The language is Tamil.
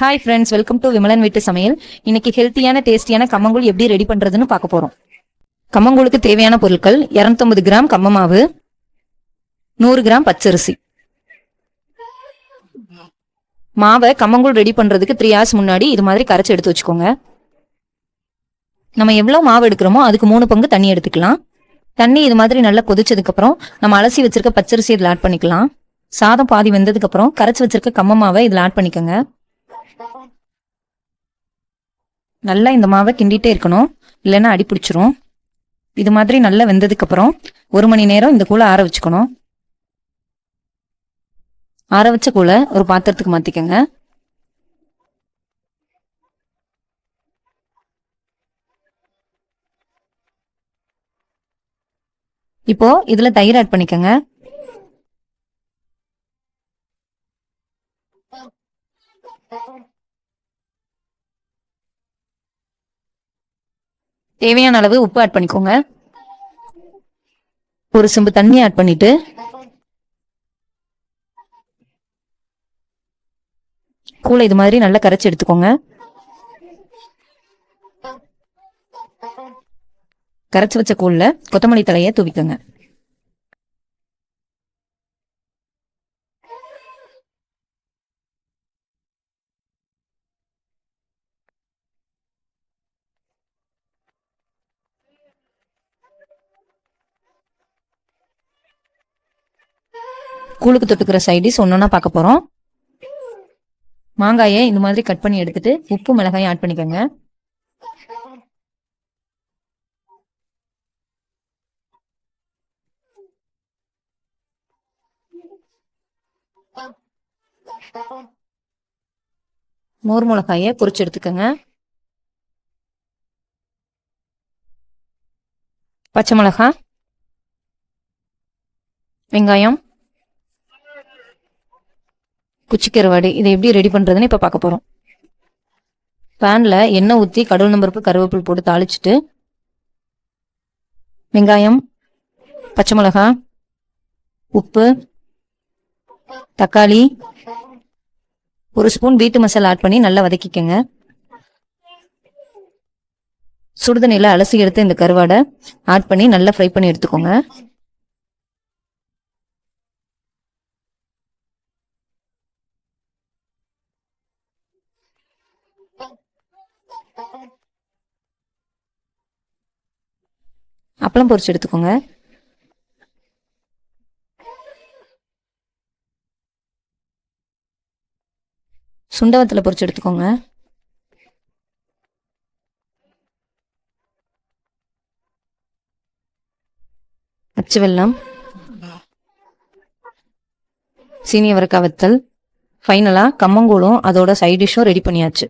Hi friends welcome to Vimalan வீட்டு சமையல். இன்னைக்கு ஹெல்த்தியான டேஸ்டியான கம்மங்கூழ் எப்படி ரெடி பண்றதுன்னு பார்க்க போறோம். கம்மங்கூழுக்கு தேவையான பொருட்கள் 250 கிராம் கம்மமாவு நூறு கிராம் பச்சரிசி. மாவை கம்மங்கூழ் ரெடி பண்றதுக்கு த்ரீ ஹவர்ஸ் முன்னாடி இது மாதிரி கரைச்சி எடுத்து வச்சுக்கோங்க. நம்ம எவ்வளோ மாவு எடுக்கிறோமோ அதுக்கு மூணு பங்கு தண்ணி எடுத்துக்கலாம். தண்ணி இது மாதிரி நல்லா கொதிச்சதுக்கு அப்புறம் நம்ம அலசி வச்சிருக்க பச்சரிசி இதில் ஆட் பண்ணிக்கலாம். சாதம் பாதி வெந்ததுக்கு அப்புறம் கரைச்சி வச்சிருக்க கம்ம மாவை இதில் ஆட் பண்ணிக்கோங்க. நல்லா இந்த மாவை கிண்டிட்டே இருக்கணும். இல்லைன்னா அடி பிடிச்சிரும். இது மாதிரி நல்லா வெந்ததுக்கு அப்புறம் ஒரு மணி நேரம் இந்த கூழை ஆற வச்சுக்கணும். ஆற வச்ச கூழை ஒரு பாத்திரத்துக்கு மாற்றிக்கோங்க இப்போ இதுல தயிர் ஆட் பண்ணிக்கோங்க. தேவையான அளவு உப்பு ஆட் பண்ணிக்கோங்க. ஒரு செம்பு தண்ணி ஆட் பண்ணிட்டு கூழை இது மாதிரி நல்லா கரைச்சி எடுத்துக்கோங்க. கரைச்சி வச்ச கூழில் கொத்தமல்லி தலையை தூவிக்கோங்க. கூழுக்கு தொட்டுக்கிற சைடிஸ் ஒன்னொன்னா பார்க்க போகிறோம் மாங்காயை இந்த மாதிரி கட் பண்ணி எடுத்துட்டு உப்பு மிளகாயும் ஆட் பண்ணிக்கோங்க. மோர் மிளகாயை பொறிச்சு எடுத்துக்கோங்க. பச்சை மிளகாய் வெங்காயம் குச்சி கருவாடு இதை எப்படி ரெடி பண்ணுறதுன்னு இப்போ பார்க்க போகிறோம் பேனில் எண்ணெய் ஊற்றி கடவுள் நம்பருக்கு கருவேப்பில் போட்டு தாளிச்சிட்டு வெங்காயம் பச்சை மிளகாய் உப்பு தக்காளி ஒரு ஸ்பூன் வீட்டு மசாலா ஆட் பண்ணி நல்லா வதக்கிக்கோங்க. சுடுதண்ணியில் அலசி எடுத்து இந்த கருவாடை ஆட் பண்ணி நல்லா ஃப்ரை பண்ணி எடுத்துக்கோங்க. அப்பளம் பொரிச்சு எடுத்துக்கோங்க. சுண்டவத்தில் பொரிச்சு எடுத்துக்கோங்க. அச்சு வெல்லம். சீனி வத்தல். ஃபைனலாக கம்மங்கூழும் அதோட சைட் டிஷ்ஷும் ரெடி பண்ணியாச்சு.